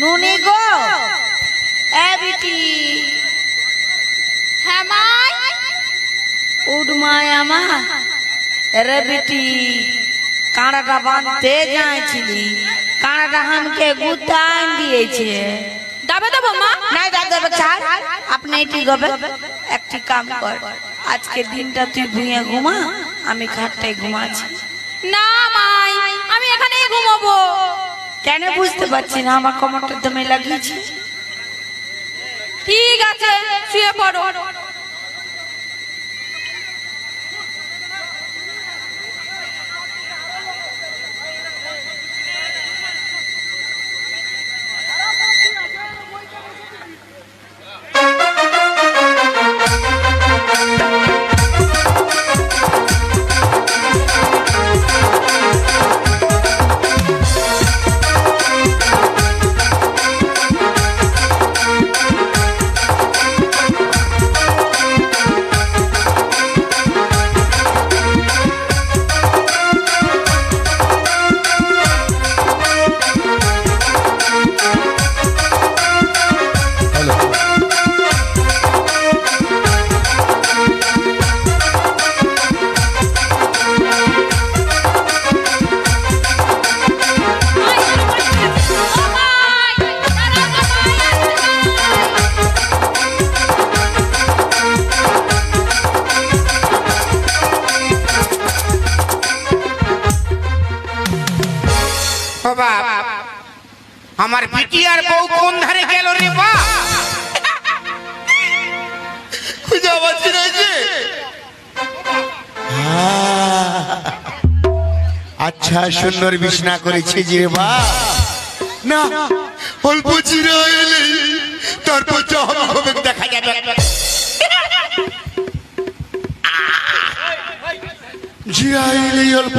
নুনি গো এ বিটি। হ্যাঁ রে বিটি। কাঁড়াটা বাঁধতে যাইছিলি কাঁড়াটা গুতান দিয়েছে। দাবে দেবো মা। দাদা ছাড়। আপনি এটি গবে। একটি কাম কর। আজকে দিনটা তুই ভুঁয়ে ঘুমা আমি খাটটাই ঘুমাচ্ছি। না মাই আমি এখানেই ঘুমাবো। কেন বুঝতে পারছি না আমার কমরটা দমে লাগিয়েছি। ঠিক আছে শুয়ে পড়ো। আমার বিটি আর বউ কোন ধারে গেল রে বা খুঁজে পাচ্ছি না যে। আচ্ছা সুন্দর বিছনা করেছে যে বা না অল্প চিরা এলে তারপর যা হবে হবে দেখা যাবে। জিরা এলেই অল্প।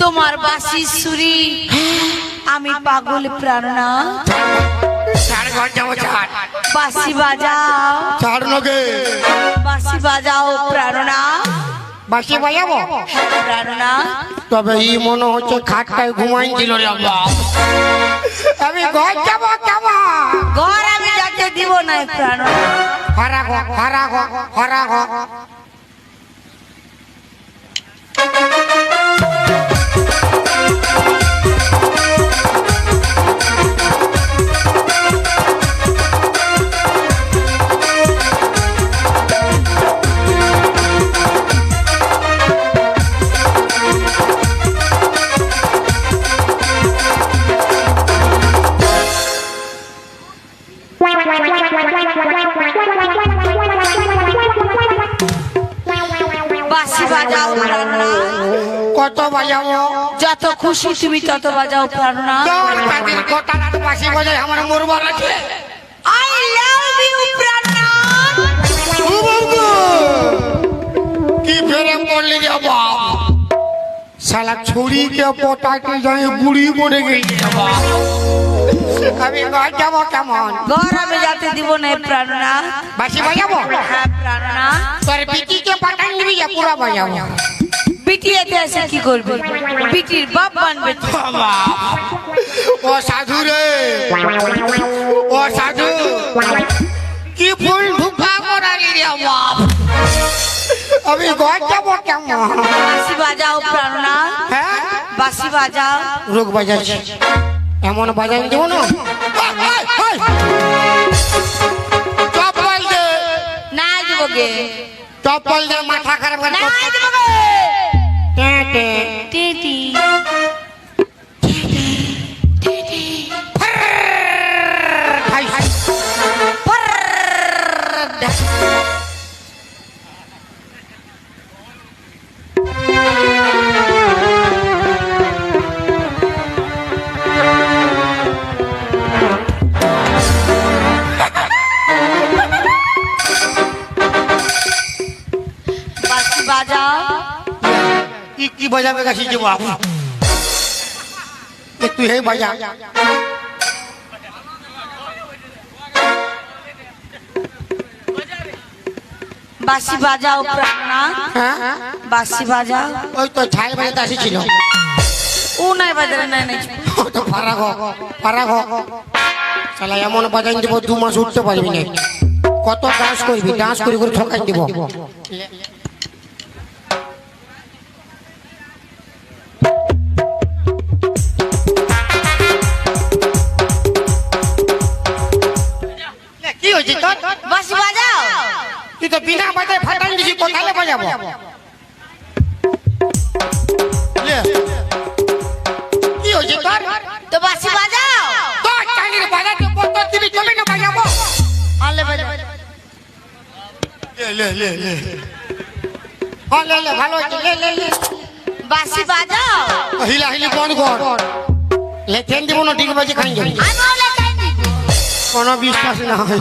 তোমার বাসি সুরি আমি পাগল প্রাণা বাসি বাজাও। চার বাসি বাজাও প্রাণনা। বাসি বাজাবো? প্রাণনা। তবে ই মনে হচ্ছে খাটটায় ঘুমাইছিল রে আমি ঘর যাব কেমন ঘর আমি যাতে দিব না প্রাণনা হরা ঘর যত খুশি তুমি তত বাজাও প্রাণনা। দশ কাদির গোটা রাত বাসি বাজায় আমার মরবার আছে আই লাভ ইউ প্রাণনা। ও বাবু কি ফেরে পড়লি রে বাপ শালা ছুরি কে পটাকে যাই বুড়ি মরে গেলি রে বাপ আমি ঘর যাব কেমন? ঘর আমি যাতে দিব না প্রাণনা। বাসি বাজাবো? হ্যাঁ প্রাণনা। তোর বিটিকে পাঠান দিবি পুরা বাজাবো। বিটিয়াতে এসে কি করবে? বিটির বাপ বানবে তো। ও সাধু রে। ও সাধু। কি ফুল ঢুকা করালি রে বাপ আমি ঘর যাব কেমন? বাসি বাজাও প্রাণনা। হ্যাঁ? বাসি বাজাও। রোগ বাজাচ্ছে। এমন বাজাই দেব না। চপ্পল দে। না দিব গে। চপ্পল দে মাথা খারাপ করে না দিব গে। Daddy. Daddy. বাজাবে গেছি যে বাবু। তুই হে বাজা। বাসি বাজাও প্রাণনা। হ্যাঁ? বাসি বাজাও। ওই তো ছাই বাজাতে আসিছিল। ও নাই বাজারে নাই নাই। তো ফারাক হ, ফারাক হ। শালা এমন বাজাই দিব দু মাস উঠতে পারবি না। কত ডান্স করবি ডান্স করে করে ঠকাই দিব। কি হয়েছে তোর বাসি বাজাও তুই তো বিনা বাজায় ফাটাই দিছি কোথায় বাজাবো লে। কি হয়েছে তোর তো বাসি বাজাও তোর চালির বাজাতে বন্ধ দিবি চলে না বাজাবো আলে বাজাও লে লে লে লে হ্যাঁ লে লে ভালো হয়েছে লে লে লে বাসি বাজাও হিলা হিলি বন্ধ কর লে ট্রেন দিব না ঠিক বাজে খাই যাবি আমি ওলে কাই দিব কোনো বিশ্বাস না হয়।